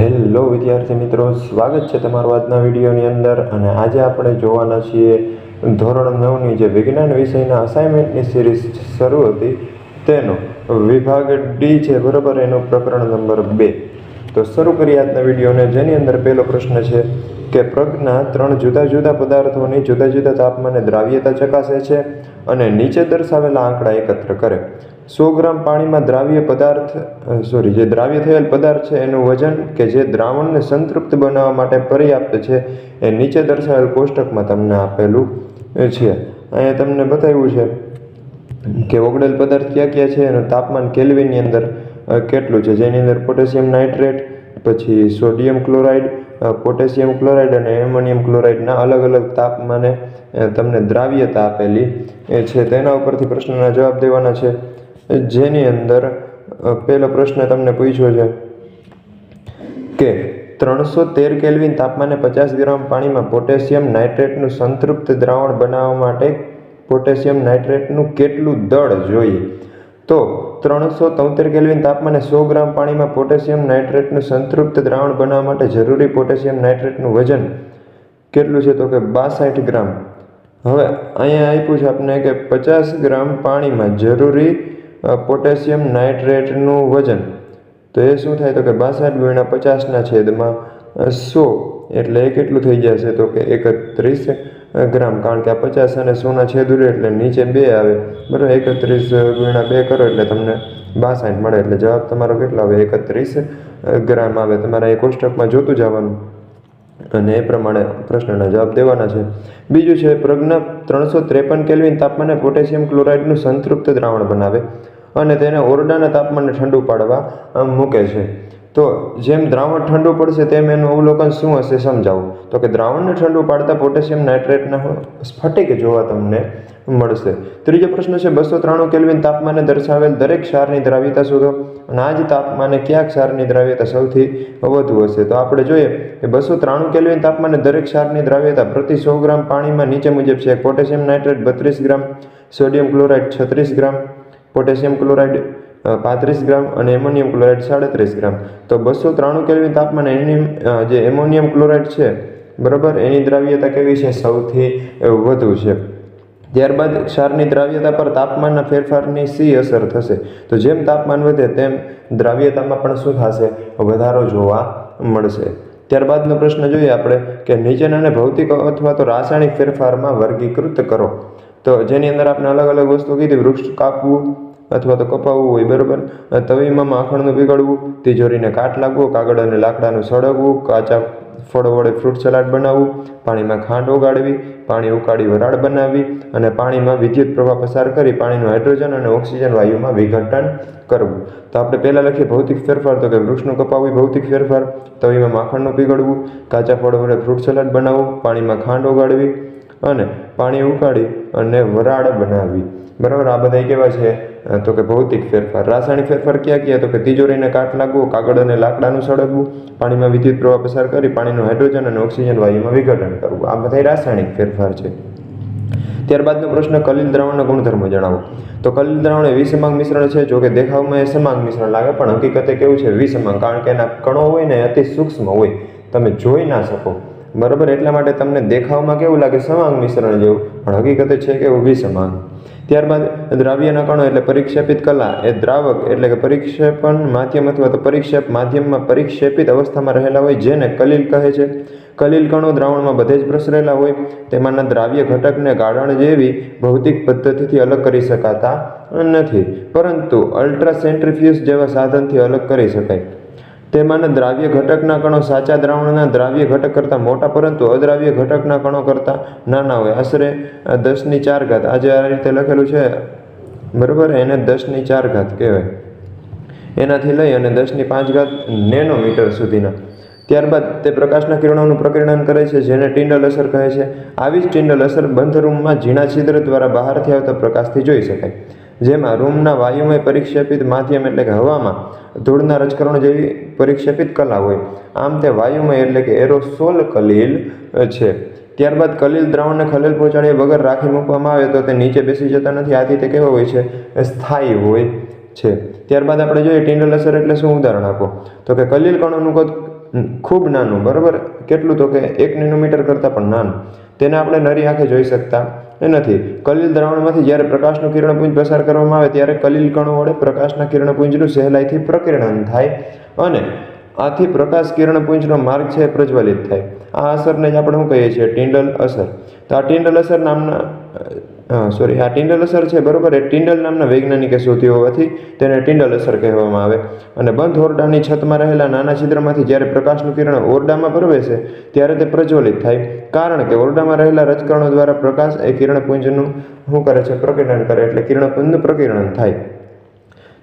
Hello વિદ્યાર્થી મિત્રો, સ્વાગત છે તમારું આજના વિડીયોની અંદર અને આજે આપણે જોવાના છીએ ધોરણ નવની જે વિજ્ઞાન વિષયના અસાઇનમેન્ટની સિરીઝ શરૂ હતી તેનો વિભાગ ડી છે, બરાબર? એનો પ્રકરણ નંબર બે. તો શરૂ કરીએ આજના વિડીયોને. જેની અંદર પહેલો પ્રશ્ન છે કે પ્રજ્ઞા ત્રણ જુદા જુદા પદાર્થોની જુદા જુદા તાપમાને દ્રાવ્યતા ચકાસે છે અને નીચે દર્શાવેલા આંકડા એકત્ર કરે. સો ગ્રામ પાણીમાં દ્રાવ્ય પદાર્થ સોરી જે દ્રાવ્ય થયેલ પદાર્થ છે, એનું વજન કે જે દ્રાવણને સંતૃપ્ત બનાવવા માટે પર્યાપ્ત છે, એ નીચે દર્શાવેલ કોષ્ટકમાં તમને આપેલું છે. અહીંયા તમને બતાવ્યું છે કે ઓગળેલ પદાર્થ ક્યાં ક્યાં છે એનું તાપમાન કેલ્વિનની અંદર કેટલું છે. જેની અંદર પોટેશિયમ નાઇટ્રેટ, પછી સોડિયમ ક્લોરાઇડ પોટેશિયમ ક્લોરાઇડ અને એમોનિયમ ક્લોરાઇડના અલગ અલગ તાપમાને તમને દ્રાવ્યતા આપેલી છે. તેના ઉપરથી પ્રશ્નના જવાબ દેવાના છે. જેની અંદર પહેલો પ્રશ્ન તમને પૂછ્યો છે કે ત્રણસો તેર કેલ્વિન તાપમાને પચાસ ગ્રામ પાણીમાં પોટેશિયમ નાઇટ્રેટનું સંતૃપ્ત દ્રાવણ બનાવવા માટે પોટેશિયમ નાઇટ્રેટનું કેટલું દળ જોઈએ? તો ત્રણસો તોતેર કેલ્વિન તાપમાને સો ગ્રામ પાણીમાં પોટેશિયમ નાઇટ્રેટનું સંતૃપ્ત દ્રાવણ બનાવવા માટે જરૂરી પોટેશિયમ નાઇટ્રેટનું વજન કેટલું છે? તો કે બાસઠ ગ્રામ. હવે અહીંયા આપ્યું છે આપને કે પચાસ ગ્રામ પાણીમાં જરૂરી પોટેશિયમ નાઇટ્રેટનું વજન. તો એ શું થાય? તો કે બાસઠ ગુણ્યા પચાસના છેદમાં સો એટલે એ કેટલું થઈ જશે? તો કે એકત્રીસ ગ્રામ. કારણ કે આ પચાસ અને સોના છેદ ઉડે એટલે નીચે બે આવે. બરાબર? એકત્રીસ ગુણ્યા બે કરો એટલે તમને બાસઠ મળે. એટલે જવાબ તમારો કેટલો આવે? એકત્રીસ ગ્રામ આવે. તમારે એ કોષ્ટકમાં જોતું જવાનું. અને એ પ્રમાણે પ્રશ્નના જવાબ દેવાના છે. બીજું છે, પ્રજ્ઞા ત્રણસો ત્રેપન કેલ્વિન તાપમાને પોટેશિયમ ક્લોરાઇડનું સંતૃપ્ત દ્રાવણ બનાવે. અને તેને ઓરડાના તાપમાને ઠંડુ પાડવા મૂકે છે. તો જેમ દ્રાવણ ઠંડુ પડશે તેમ એનું અવલોકન શું હશે સમજાવું. તો કે દ્રાવણને ઠંડુ પાડતા પોટેશિયમ નાઇટ્રેટના સ્ફટિક જોવા તમને મળશે. ત્રીજો પ્રશ્ન છે, બસો ત્રાણું કેલ્વિન તાપમાને દર્શાવેલ દરેક ક્ષારની દ્રાવ્યતા શોધો અને આ જ તાપમાને કયા ક્ષારની દ્રાવ્યતા સૌથી વધુ હશે. તો આપણે જોઈએ કે બસો ત્રાણું કેલ્વિન તાપમાને દરેક ક્ષારની દ્રાવ્યતા પ્રતિ સો ગ્રામ પાણીમાં નીચે મુજબ છે. પોટેશિયમ નાઇટ્રેટ બત્રીસ ગ્રામ, સોડિયમ ક્લોરાઇડ છત્રીસ ગ્રામ પોટેશિયમ ક્લોરાઇડ પાંત્રીસ ગ્રામ અને એમોનિયમ ક્લોરાઇડ સાડત્રીસ ગ્રામ. તો બસો ત્રાણું કેલ્વિન તાપમાને એની જે એમોનિયમ ક્લોરાઇડ છે, બરાબર? એની દ્રાવ્યતા કેવી છે? સૌથી વધુ છે. ત્યારબાદ ક્ષારની દ્રાવ્યતા પર તાપમાનના ફેરફારની સી અસર થશે. તો જેમ તાપમાન વધે, તેમ દ્રાવ્યતામાં પણ શું થશે? વધારો જોવા મળશે. ત્યારબાદનો પ્રશ્ન જોઈએ આપણે કે નીચેનાને ભૌતિક અથવા તો રાસાયણિક ફેરફારમાં વર્ગીકૃત કરો. તો જેની અંદર આપણે અલગ અલગ વસ્તુ કીધી, વૃક્ષ કાપવું અથવા તો કપાવવું હોય, બરાબર? તવીમાં માખણનું પીગળવું, તિજોરીને કાટ લાગવો, કાગળ અને લાકડાનું સળગવું, કાચા ફળો વડે ફ્રૂટ સલાડ બનાવવું, પાણીમાં ખાંડ ઓગાળવી, પાણી ઉકાળી વરાળ બનાવવી અને પાણીમાં વિદ્યુત પ્રવાહ પસાર કરી પાણીનું હાઇડ્રોજન અને ઓક્સિજન વાયુમાં વિઘટન કરવું. તો આપણે પહેલાં લખીએ ભૌતિક ફેરફાર, તો કે વૃક્ષનું કપાવવું ભૌતિક ફેરફાર. તવીમાં માખણનું પીગળવું, કાચા ફળો વડે ફ્રૂટ સલાડ બનાવવું, પાણીમાં ખાંડ ઓગાળવી અને પાણી ઉકાળી અને વરાળ બનાવવી બરાબર? આ બધા કેવા છે? તો કે ભૌતિક ફેરફાર. રાસાયણિક ફેરફાર ક્યાં ક્યાં? તો કે તિજોરીને કાટ લાગવું, કાગળ અને લાકડાનું સળગવું, પાણીમાં વિદ્યુત પ્રવાહ પસાર કરી પાણીનું હાઇડ્રોજન અને ઓક્સિજન વાયુમાં વિઘટન કરવું. આ બધા રાસાયણિક ફેરફાર છે. ત્યારબાદનો પ્રશ્ન કલિલ દ્રાવણના ગુણધર્મો જણાવો. તો કલિલ દ્રાવણ એ વિષમાંગ મિશ્રણ છે જો કે દેખાવમાં એ સમાંગ મિશ્રણ લાગે, પણ હકીકતે કેવું છે? વિષમાંગ. કારણ કે એના કણો હોય ને અતિ સૂક્ષ્મ હોય. તમે જોઈ ના શકો. બરાબર? એટલા માટે તમને દેખાવમાં કેવું લાગે? સમાંગ મિશ્રણ જેવું. પણ હકીકતે છે કે એવું સમાંગ. ત્યારબાદ દ્રાવ્યના કણો એટલે પરિક્ષેપિત કલા. એ દ્રાવક એટલે કે પરિક્ષેપણ માધ્યમ અથવા તો પરિક્ષેપ માધ્યમમાં પરિક્ષેપિત અવસ્થામાં રહેલા હોય, જેને કલીલ કહે છે. કલીલ કણો દ્રાવણમાં બધે જ પ્રસરેલા હોય. તેમાંના દ્રાવ્ય ઘટકને ગાળણ જેવી ભૌતિક પદ્ધતિથી અલગ કરી શકાતા નથી. પરંતુ અલ્ટ્રા સેન્ટ્રીફ્યુઝ જેવા સાધનથી અલગ કરી શકાય. તેમાંના દ્રાવ્ય ઘટકના કણો સાચા દ્રાવણના દ્રાવ્ય ઘટક કરતાં મોટા પરંતુ અદ્રાવ્ય ઘટકના કણો કરતાં નાના હોય. આશરે દસની ચાર ઘાત. આજે આ રીતે લખેલું છે, બરાબર? એને દસની ચાર ઘાત કહેવાય. એનાથી લઈ અને દસની પાંચ ઘાત નેનોમીટર સુધીના. ત્યારબાદ તે પ્રકાશના કિરણોનું પ્રકીર્ણન કરે છે, જેને ટિંડલ અસર કહે છે. આવી જ ટિંડલ અસર બંધ રૂમમાં ઝીણા છિદ્ર દ્વારા બહારથી આવતા પ્રકાશથી જોઈ શકાય. જેમાં રૂમના વાયુમય પરિક્ષેપિત માધ્યમ એટલે કે હવામાં ધૂળના રજકરણો જેવી પરિક્ષેપિત કલા હોય. આમ તે વાયુમય એટલે કે એરોસોલ કલીલ છે. ત્યારબાદ કલીલ દ્રાવણને ખલેલ પહોંચાડ્યા વગર રાખી મૂકવામાં આવે તો તે નીચે બેસી જતા નથી. આથી તે કેવો હોય છે? સ્થાયી હોય છે. ત્યારબાદ આપણે જોઈએ ટિંડલ અસર એટલે શું? ઉદાહરણ આપો. તો કે કલીલ કણોનું કદ ખૂબ નાનું, બરાબર? કેટલું? તો કે એક નેનોમીટર કરતાં પણ નાનું. તેને આપણે નરી આંખે જોઈ શકતા નથી કલિલ દ્રાવણમાંથી જ્યારે પ્રકાશનું કિરણપુંજ પસાર કરવામાં આવે ત્યારે કલિલ કણો વડે પ્રકાશના કિરણપુંજનું સહેલાઈથી પ્રકિરણન થાય અને આથી પ્રકાશ કિરણપુંજનો માર્ગ છે પ્રજ્વલિત થાય. આ અસરને જ આપણે શું કહીએ છીએ? ટિન્ડલ અસર. તો આ ટિન્ડલ અસર નામના સોરી આ ટિન્ડલ અસર છે, બરોબર? એ ટિન્ડલ નામના વૈજ્ઞાનિકે શોધી હોવાથી તેને ટિન્ડલ અસર કહેવામાં આવે. અને બંધ ઓરડાની છતમાં રહેલા નાના છિદ્રમાંથી જ્યારે પ્રકાશનું કિરણ ઓરડામાં પ્રવેશે, ત્યારે તે પ્રજ્વલિત થાય. કારણ કે ઓરડામાં રહેલા રજકરણો દ્વારા પ્રકાશ એ કિરણપુંજનું, શું કરે છે? પ્રકિરણ કરે, એટલે કિરણપુંજનું પ્રકિરણ થાય.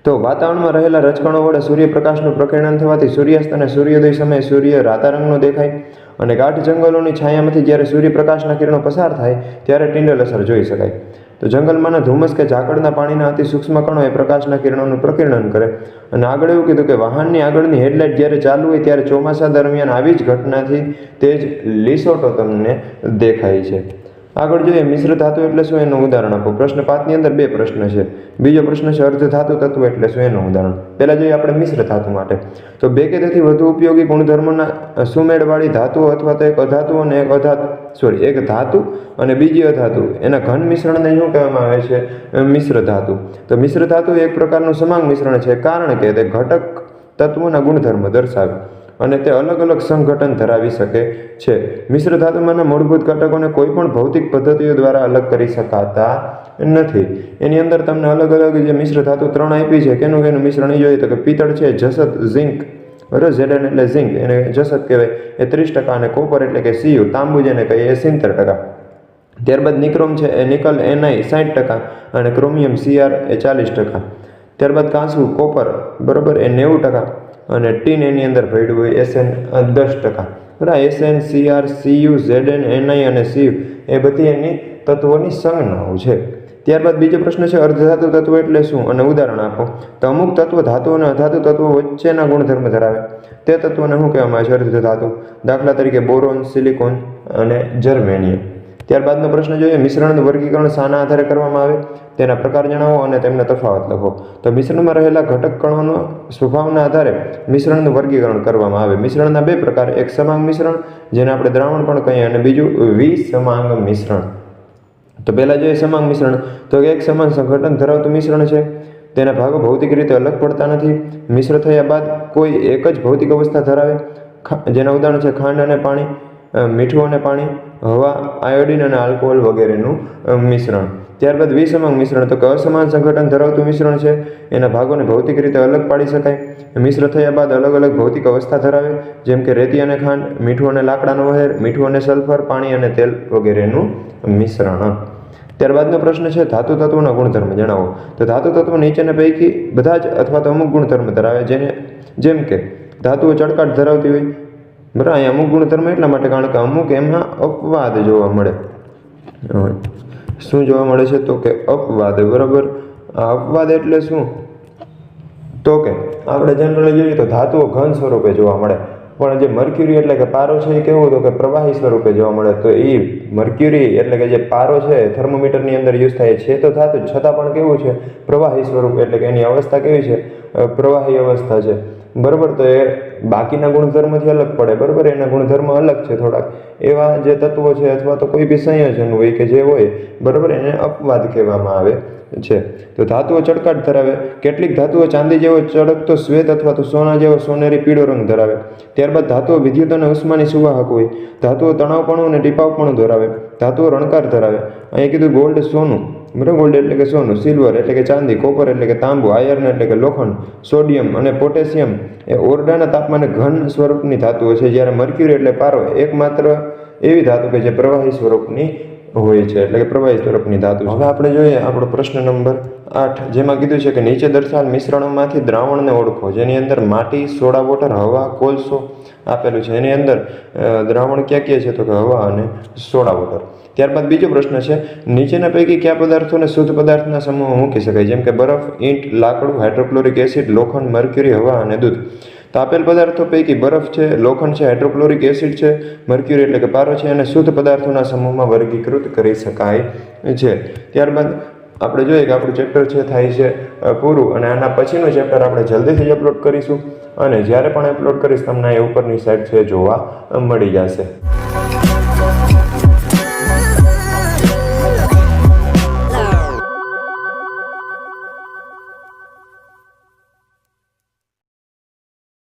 તો વાતાવરણમાં રહેલા રજકણો વડે સૂર્યપ્રકાશનું પ્રકિરણ થવાથી સૂર્યાસ્ત અને સૂર્યોદય સમયે સૂર્ય રાતા રંગનો દેખાય. અને ગાઢ જંગલોની છાયામાંથી જ્યારે સૂર્યપ્રકાશના કિરણો પસાર થાય, ત્યારે ટિન્ડલ અસર જોઈ શકાય. તો જંગલમાંના ધુમ્મસ કે ઝાકળના પાણીના અતિ સૂક્ષ્મ કણો એ પ્રકાશના કિરણોનું પ્રકિરણન કરે. અને આગળ એવું કીધું કે વાહનની આગળની હેડલાઇટ જ્યારે ચાલુ હોય ત્યારે ચોમાસા દરમિયાન આવી જ ઘટનાથી તે જ લીસોટો તમને દેખાય છે. આગળ જોઈએ, મિશ્ર ધાતુ એટલે શું એનું ઉદાહરણ આપો? પ્રશ્ન પાંચની અંદર બે પ્રશ્ન છે. બીજો પ્રશ્ન છે, અર્ધ ધાતુ તત્વ એટલે શું એનું ઉદાહરણ? પહેલા જોઈએ આપણે મિશ્ર ધાતુ માટે. તો બે કે તેથી વધુ ઉપયોગી ગુણધર્મોના સુમેળવાળી ધાતુઓ અથવા તો એક અધાતુ અને એક અધાતુ સોરી એક ધાતુ અને બીજી અધાતુ. એના ઘન મિશ્રણને શું કહેવામાં આવે છે? મિશ્ર ધાતુ. તો મિશ્ર ધાતુ એક પ્રકારનું સમાંગ મિશ્રણ છે, કારણ કે તે ઘટક તત્વોના ગુણધર્મ દર્શાવે. અને તે અલગ અલગ સંગઠન ધરાવી શકે છે. મિશ્ર ધાતુમાંના મૂળભૂત ઘટકોને કોઈ પણ ભૌતિક પદ્ધતિઓ દ્વારા અલગ કરી શકાતા નથી. એની અંદર તમને અલગ અલગ જે મિશ્ર ધાતુ ત્રણ આપી છે, કેનું કેનું મિશ્રણ જોઈએ તો કે પિત્તળ છે જસત ઝિંક, બરાબર? ઝેડન એટલે ઝિંક, એને જસત કહેવાય. એ ત્રીસ ટકા અને કોપર એટલે કે સીયુ, તાંબુ જેને કહીએ એ સિત્તેર ટકા. ત્યારબાદ નિક્રોમ છે, એ નિકલ એનઆઈ સાઠ ટકા અને ક્રોમિયમ, સીઆર, એ ચાલીસ ટકા. ત્યારબાદ કાંસુ, કોપર, બરાબર? એ નેવું ટકા. અને ટીન એની અંદર ભર્યું હોય એસએન દસ ટકા. બરાબર? SN CR CU ZN NI અને સીયુ એ બધી એની તત્વોની સંજ્ઞાઓ છે. ત્યારબાદ બીજો પ્રશ્ન છે, અર્ધધાતુ તત્વ એટલે શું? અને ઉદાહરણ આપો. તો અમુક તત્વ ધાતુ અને અધાતુ તત્વો વચ્ચેના ગુણધર્મ ધરાવે. તે તત્વોને શું કહેવામાં આવે છે? અર્ધધાતુ. દાખલા તરીકે બોરોન, સિલિકોન અને જર્મેનિયમ ત્યારબાદનો પ્રશ્ન જોઈએ, મિશ્રણનું વર્ગીકરણ શાના આધારે કરવામાં આવે? તેના પ્રકાર જણાવો અને તેમના તફાવત લખો. તો મિશ્રણમાં રહેલા ઘટક કણોનો સ્વભાવના આધારે મિશ્રણનું વર્ગીકરણ કરવામાં આવે. મિશ્રણના બે પ્રકાર, એક સમાંગ મિશ્રણ, જેને આપણે દ્રાવણ પણ કહીએ, અને બીજું વિસમાંગ મિશ્રણ. તો પહેલાં જોઈએ સમાંગ મિશ્રણ. તો એક સમાન સંગઠન ધરાવતું મિશ્રણ છે? તેના ભાગો ભૌતિક રીતે અલગ પડતા નથી. મિશ્ર થયા બાદ કોઈ એક જ ભૌતિક અવસ્થા ધરાવે? જેના ઉદાહરણ છે, ખાંડ અને પાણી મીઠું અને પાણી. હવા, આયોડિન અને આલ્કોહોલ વગેરેનું મિશ્રણ. ત્યારબાદ વિસમાંગ મિશ્રણ તો કે અસમાન સંગઠન ધરાવતું મિશ્રણ છે. એના ભાગોને ભૌતિક રીતે અલગ પાડી શકાય. મિશ્ર થયા બાદ અલગ અલગ ભૌતિક અવસ્થા ધરાવે. જેમ કે રેતી અને ખાંડ, મીઠું અને લાકડાનો વહેર, મીઠું અને સલ્ફર, પાણી અને તેલ વગેરેનું મિશ્રણ. ત્યારબાદનો પ્રશ્ન છે ધાતુ તત્વોના ગુણધર્મ. જણાવો. તો ધાતુ તત્વો નીચેના પૈકી બધા જ અથવા તો અમુક ગુણધર્મ ધરાવે. જેને, જેમ કે ધાતુઓ ચળકાટ ધરાવતી હોય બરાબર અહીંયા અમુક ગુણધર્મ એટલા માટે કારણ કે અમુક એમાં અપવાદ જોવા મળે. શું જોવા મળે છે? તો કે અપવાદ, બરાબર? અપવાદ એટલે શું? તો કે આપણે જનરલી જોઈએ તો ધાતુઓ ઘન સ્વરૂપે જોવા મળે. પણ જે મર્ક્યુરી એટલે કે પારો છે એ કેવું તો કે પ્રવાહી સ્વરૂપે જોવા મળે. તો એ મર્ક્યુરી એટલે કે જે પારો છે થર્મોમીટરની અંદર યુઝ થાય. છે તો ધાતુ, છતાં પણ કેવું છે? પ્રવાહી સ્વરૂપ એટલે કે એની અવસ્થા કેવી છે? પ્રવાહી અવસ્થા છે. બરાબર? તો એ બાકીના ગુણધર્મથી અલગ પડે, બરાબર? એના ગુણધર્મ અલગ છે થોડાક. એવા જે તત્વો છે અથવા તો કોઈ બી સંયોજન હોય કે જે હોય, બરાબર? એને અપવાદ કહેવામાં આવે છે. તો ધાતુઓ ચળકાટ ધરાવે. કેટલીક ધાતુઓ ચાંદી જેવો ચળકતો શ્વેત અથવા તો સોના જેવો સોનેરી પીળો રંગ ધરાવે. ત્યારબાદ ધાતુઓ વિદ્યુત અને ઉષ્માની સુવાહક હોય. ધાતુઓ તણાવપણું અને ટીપાવપણું ધરાવે. ધાતુઓ રણકાર ધરાવે. અહીં કીધું ગોલ્ડ સોનું. ગોલ્ડ એટલે કે સોનું સિલ્વર એટલે કે ચાંદી કોપર એટલે કે તાંબુ આયર્ન એટલે કે લોખંડ સોડિયમ અને પોટેશિયમ એ ઓરડાના તાપમાને ઘન સ્વરૂપની ધાતુઓ છે. જ્યારે મર્ક્યુરી એટલે પારો એકમાત્ર એવી ધાતુ કે જે પ્રવાહી સ્વરૂપની હોય છે, એટલે કે પ્રવાહી સ્વરૂપની ધાતુ હવે આપણે જોઈએ આપણો પ્રશ્ન નંબર આઠ, જેમાં કીધું છે કે નીચે દર્શાવેલ મિશ્રણોમાંથી દ્રાવણને ઓળખો, જેની અંદર માટી, સોડા વોટર હવા, કોલસો આપેલું છે. એની અંદર દ્રાવણ ક્યાં ક્યાં છે? તો કે હવા અને સોડા વોટર ત્યારબાદ બીજો પ્રશ્ન છે, નીચેના પૈકી કયા પદાર્થોને શુદ્ધ પદાર્થના સમૂહમાં મૂકી શકાય? જેમ કે બરફ, ઈંટ, લાકડું, હાઇડ્રોક્લોરિક એસિડ, લોખંડ, મર્ક્યુરી, હવા અને દૂધ. તો આપેલ પદાર્થો પૈકી બરફ છે, લોખંડ છે, હાઇડ્રોક્લોરિક એસિડ છે, મર્ક્યુરી એટલે કે પારો છે અને શુદ્ધ પદાર્થોના સમૂહમાં વર્ગીકૃત કરી શકાય છે. ત્યારબાદ આપણે જોઈએ કે આપણું ચેપ્ટર છે, થાય છે પૂરું અને આના પછીનું ચેપ્ટર આપણે જલ્દીથી જ અપલોડ કરીશું અને જ્યારે પણ અપલોડ કરીશ તમને એ ઉપરની સાઈડ છે, જોવા મળી જશે.